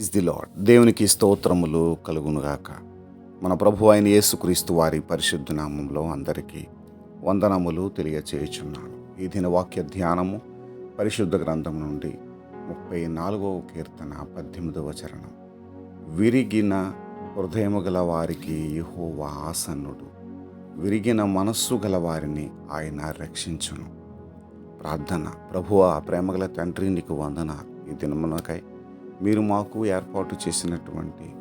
Is the lord దేవునికి స్తోత్రములు కలుగునుగాక. మన ప్రభు అయిన యేసుక్రీస్తు వారి పరిశుద్ధ నామంలో అందరికీ వందనములు తెలియచేయుచున్నాను. ఈ దిన వాక్య ధ్యానము పరిశుద్ధ గ్రంథం నుండి ముప్పై నాలుగవ కీర్తన పద్దెనిమిదవ చరణం. విరిగిన హృదయము గల వారికి యహోవా ఆసన్నుడు. విరిగిన మనస్సు గల వారిని ఆయన రక్షించును. ప్రార్థన. ప్రభువా ప్రేమగల తండ్రి నీకు వందనాలు. ఈ దినమునకై మీరు మాకు ఏర్పాటు చేసినటువంటి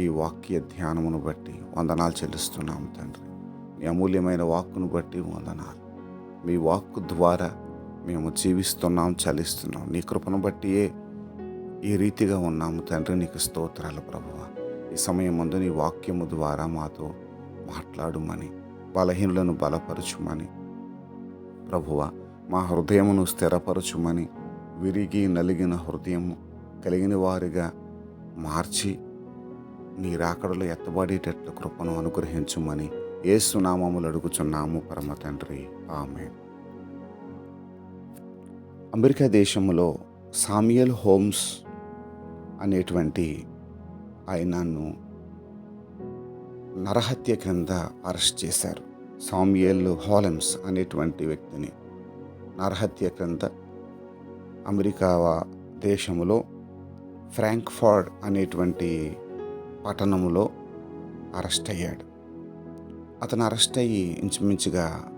ఈ వాక్య ధ్యానమును బట్టి వందనాలు చెల్లిస్తున్నాము తండ్రి. మీ అమూల్యమైన వాక్కును బట్టి వందనాలు. మీ వాక్కు ద్వారా మేము జీవిస్తున్నాం చలిస్తున్నాం నీ కృపను బట్టియే ఈ రీతిగా ఉన్నాము తండ్రి. నీకు స్తోత్రాలు ప్రభువ. ఈ సమయం ముందు నీ వాక్యము ద్వారా మాతో మాట్లాడుమని బలహీనులను బలపరచుమని ప్రభువ మా హృదయమును స్థిరపరచుమని విరిగి నలిగిన హృదయము కలిగిన వారిగా మార్చి నీ రాకడలో ఎత్తబడేటట్లు కృపను అనుగ్రహించుమని సునామములు అడుగుచున్నాము పరమ తండ్రి. ఆమె అమెరికా దేశంలో సామ్యల్ హోమ్స్ అనేటువంటి ఆయనను నరహత్య కింద అరెస్ట్ చేశారు. సామ్యల్ హోలెమ్స్ అనేటువంటి వ్యక్తిని నరహత్య క్రింద అమెరికా వా- దేశంలో ఫ్రాంక్ఫర్డ్ అనేటువంటి పట్టణంలో అరెస్ట్ అయ్యాడు. అతను అరెస్ట్ అయ్యి ఇంచుమించుగా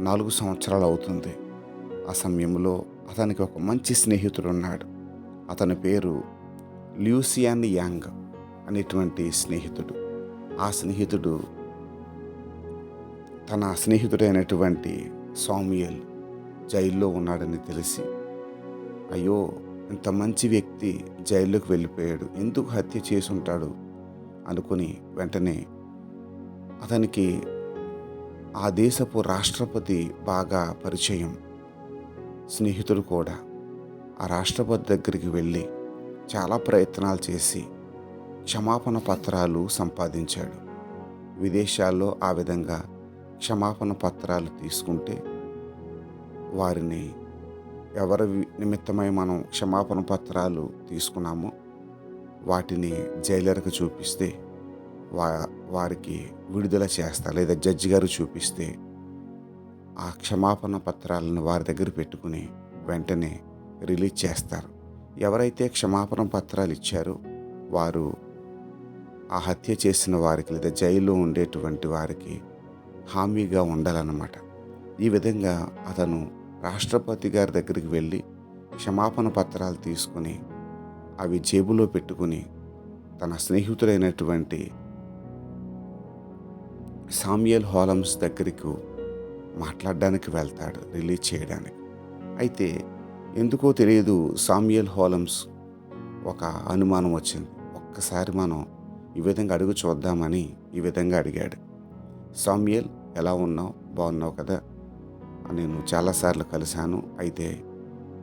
నాలుగు సంవత్సరాలు అవుతుంది. ఆ సమయంలో అతనికి ఒక మంచి స్నేహితుడు ఉన్నాడు. అతని పేరు ల్యూసియాన్ యాంగ్ అనేటువంటి స్నేహితుడు. ఆ స్నేహితుడు తన స్నేహితుడైనటువంటి సామ్యుయల్ జైల్లో ఉన్నాడని తెలిసి అయ్యో ఇంత మంచి వ్యక్తి జైల్లోకి వెళ్ళిపోయాడు. ఎందుకు హత్య చేసి ఉంటాడు? అనుకుని వెంటనే అతనికి ఆ దేశపు రాష్ట్రపతి బాగా పరిచయం. స్నేహితుడు కూడా ఆ రాష్ట్రపతి దగ్గరికి వెళ్ళి చాలా ప్రయత్నాలు చేసి క్షమాపణ పత్రాలు సంపాదించాడు. విదేశాల్లో ఆ విధంగా క్షమాపణ పత్రాలు తీసుకుంటే వారిని ఎవరి నిమిత్తమై మనం క్షమాపణ పత్రాలు తీసుకున్నామో వాటిని జైలర్కి చూపిస్తే వా వారికి విడుదల చేస్తారు లేదా జడ్జి గారు చూపిస్తే ఆ క్షమాపణ పత్రాలను వారి దగ్గర పెట్టుకుని వెంటనే రిలీజ్ చేస్తారు. ఎవరైతే క్షమాపణ పత్రాలు ఇచ్చారో వారు ఆ హత్య చేసిన వారికి లేదా జైల్లో ఉండేటువంటి వారికి హామీగా ఉండాలన్నమాట. ఈ విధంగా అతను రాష్ట్రపతి గారి దగ్గరికి వెళ్ళి క్షమాపణ పత్రాలు తీసుకుని అవి జేబులో పెట్టుకుని తన స్నేహితుడైనటువంటి సామ్యల్ హాలమ్స్ దగ్గరకు మాట్లాడడానికి వెళ్తాడు రిలీజ్ చేయడానికి. అయితే ఎందుకో తెలియదు సామ్యల్ హాలమ్స్ ఒక అనుమానం వచ్చింది. ఒక్కసారి మనం ఈ విధంగా అడుగు చూద్దామని ఈ విధంగా అడిగాడు. సామ్యల్ ఎలా ఉన్నావు? బాగున్నావు కదా? నేను చాలాసార్లు కలిశాను. అయితే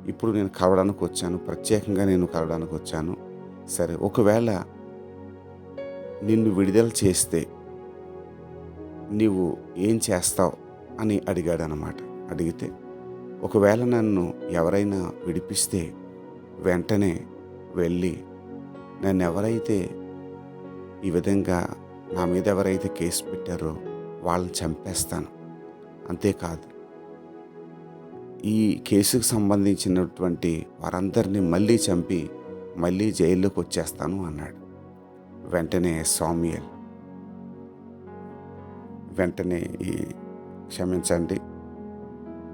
ఇప్పుడు నేను కలవడానికి వచ్చాను. ప్రత్యేకంగా నేను కలవడానికి వచ్చాను. సరే ఒకవేళ నిన్ను విడుదల చేస్తే నీవు ఏం చేస్తావు అని అడిగాడు అనమాట అడిగితే ఒకవేళ నన్ను ఎవరైనా విడిపిస్తే వెంటనే వెళ్ళి నన్ను ఎవరైతే ఈ విధంగా నా మీద ఎవరైతే కేసు పెట్టారో వాళ్ళని చంపేస్తాను. అంతేకాదు ఈ కేసుకు సంబంధించినటువంటి వారందరినీ మళ్ళీ చంపి మళ్ళీ జైల్లోకి వచ్చేస్తాను అన్నాడు. వెంటనే సామ్యుయల్. వెంటనే ఈ క్షమించండి.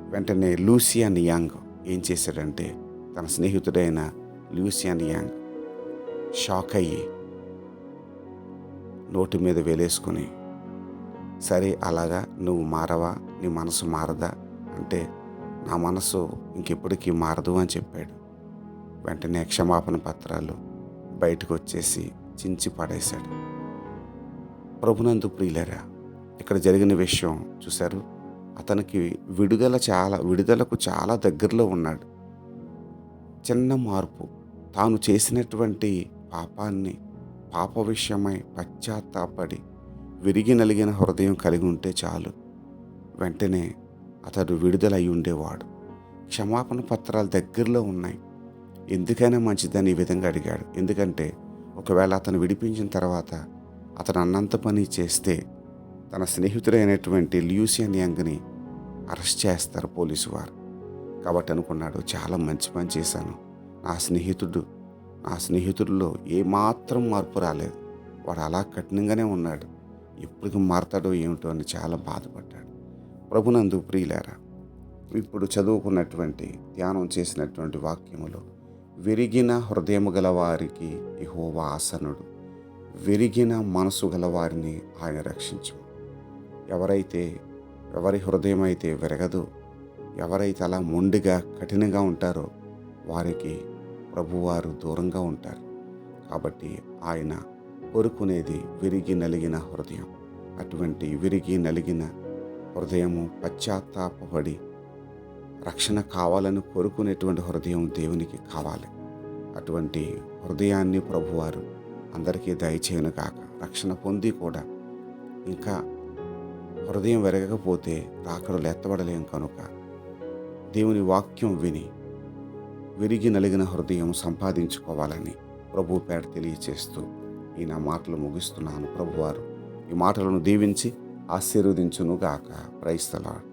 వెంటనే లూసియాన్ యాంగ్ ఏం చేశాడంటే తన స్నేహితుడైన లూసియాన్ యాంగ్ షాక్ అయ్యి నోటి మీద వేలేసుకుని సరే అలాగా నువ్వు మారవా? నీ మనసు మారదా? అంటే నా మనసు ఇంకెప్పటికీ మారదు అని చెప్పాడు. వెంటనే క్షమాపణ పత్రాలు బయటకు వచ్చేసి చించి పడేశాడు. ప్రభునందు ప్రియులరా ఇక్కడ జరిగిన విషయం చూశారు? అతనికి విడుదల చాలా విడుదలకు చాలా దగ్గరలో ఉన్నాడు. చిన్న మార్పు. తాను చేసినటువంటి పాపాన్ని పాప విషయమై పశ్చాత్తాపడి విరిగి నలిగిన హృదయం కలిగి ఉంటే చాలు. వెంటనే అతడు విడుదలై ఉండేవాడు. క్షమాపణ పత్రాలు దగ్గరలో ఉన్నాయి. ఎందుకైనా మంచిదని ఈ విధంగా అడిగాడు. ఎందుకంటే ఒకవేళ అతను విడిపించిన తర్వాత అతను అన్నంత పని చేస్తే తన స్నేహితుడైనటువంటి ల్యూసియన్ యంగ్ని అరెస్ట్ చేస్తారు పోలీసు వారు కాబట్టి అనుకున్నాడు చాలా మంచి పని చేశాను. నా స్నేహితుడు నా స్నేహితుడిలో ఏమాత్రం మార్పు రాలేదు. వాడు అలా కఠినంగానే ఉన్నాడు. ఎప్పటికి మారతాడో ఏమిటో అని చాలా బాధపడ్డాడు. ప్రభునందు ప్రియులారా ఇప్పుడు చదువుకున్నటువంటి ధ్యానం చేసినటువంటి వాక్యములు విరిగిన హృదయము గల వారికి ఆసనుడు. విరిగిన మనసు గల వారిని ఆయన రక్షించు ఎవరైతే ఎవరి హృదయం అయితే విరగదో ఎవరైతే అలా మొండిగా కఠినంగా ఉంటారో వారికి ప్రభువారు దూరంగా ఉంటారు. కాబట్టి ఆయన కోరుకునేది విరిగి నలిగిన హృదయం. అటువంటి విరిగి నలిగిన హృదయము పశ్చాత్తాపడి రక్షణ కావాలని కోరుకునేటువంటి హృదయం దేవునికి కావాలి. అటువంటి హృదయాన్ని ప్రభువారు అందరికీ దయచేయను కాక రక్షణ పొంది కూడా ఇంకా హృదయం వెరగకపోతే రాకడలు ఎత్తబడలేం కనుక దేవుని వాక్యం విని విరిగి నలిగిన హృదయం సంపాదించుకోవాలని ప్రభు పేట తెలియచేస్తూ ఈ నా మాటలు ముగిస్తున్నాను. ప్రభువారు ఈ మాటలను దీవించి ఆశీర్వదించునుగాక. ప్రైస్తలాడు